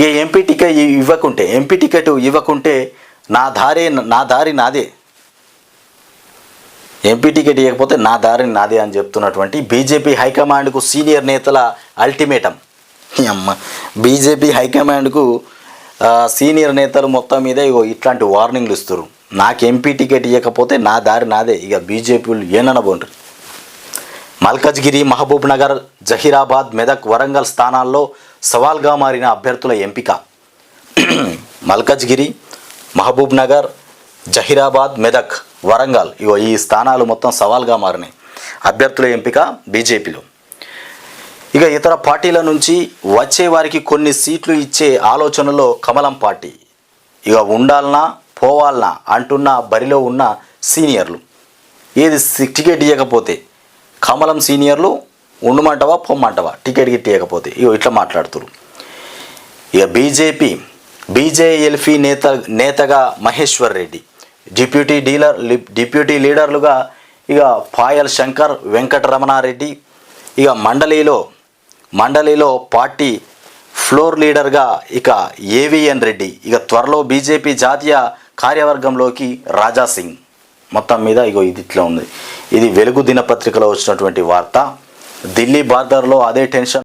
ఏ MP ticket ఇవ్వకుంటే MP ticket ఇవ్వకుంటే నా దారి నా దారి నాదే. ఎంపీ టికెట్ ఇవ్వకపోతే నా దారి నాదే అని చెప్తున్నటువంటి బీజేపీ హైకమాండ్కు సీనియర్ నేతల అల్టిమేటం. అమ్మ బీజేపీ హైకమాండ్కు సీనియర్ నేతలు మొత్తం మీద ఇగో ఇట్లాంటి వార్నింగ్లు ఇస్తారు నాకు ఎంపీ టికెట్ ఇవ్వకపోతే నా దారి నాదే. ఇక బీజేపీలు ఏననబోండ్రు. మల్కజ్గిరి మహబూబ్ నగర్ జహీరాబాద్ మెదక్ వరంగల్ స్థానాల్లో సవాల్గా మారిన అభ్యర్థుల ఎంపిక. మల్కజ్గిరి మహబూబ్ నగర్ జహీరాబాద్ మెదక్ వరంగల్ ఇగో ఈ స్థానాలు మొత్తం సవాల్గా మారినాయి. అభ్యర్థుల ఎంపిక బీజేపీలో. ఇక ఇతర పార్టీల నుంచి వచ్చే వారికి కొన్ని సీట్లు ఇచ్చే ఆలోచనలో కమలం పార్టీ. ఇక ఉండాలనా పోవాలనా అంటున్న బరిలో ఉన్న సీనియర్లు. ఏది టికెట్ ఇవ్వకపోతే కమలం సీనియర్లు ఉండమంటవా పొమ్మంటవా? టికెట్ గిట్టేయకపోతే ఇగో ఇట్లా మాట్లాడుతురు ఇక బీజేపీ బీజేఎల్ఫీ నేత నేతగా Maheshwar Reddy. Deputy dealer deputy లీడర్లుగా ఇక పాయల్ శంకర్ వెంకటరమణారెడ్డి. ఇక మండలిలో మండలిలో పార్టీ ఫ్లోర్ లీడర్గా ఇక ఏవిఎన్ రెడ్డి. ఇక త్వరలో బీజేపీ జాతీయ కార్యవర్గంలోకి రాజా సింగ్ మొత్తం మీద ఇగో ఇది ఇట్లా ఉంది. ఇది వెలుగు దినపత్రికలో వచ్చినటువంటి వార్త. ఢిల్లీ బార్డర్లో అదే టెన్షన్.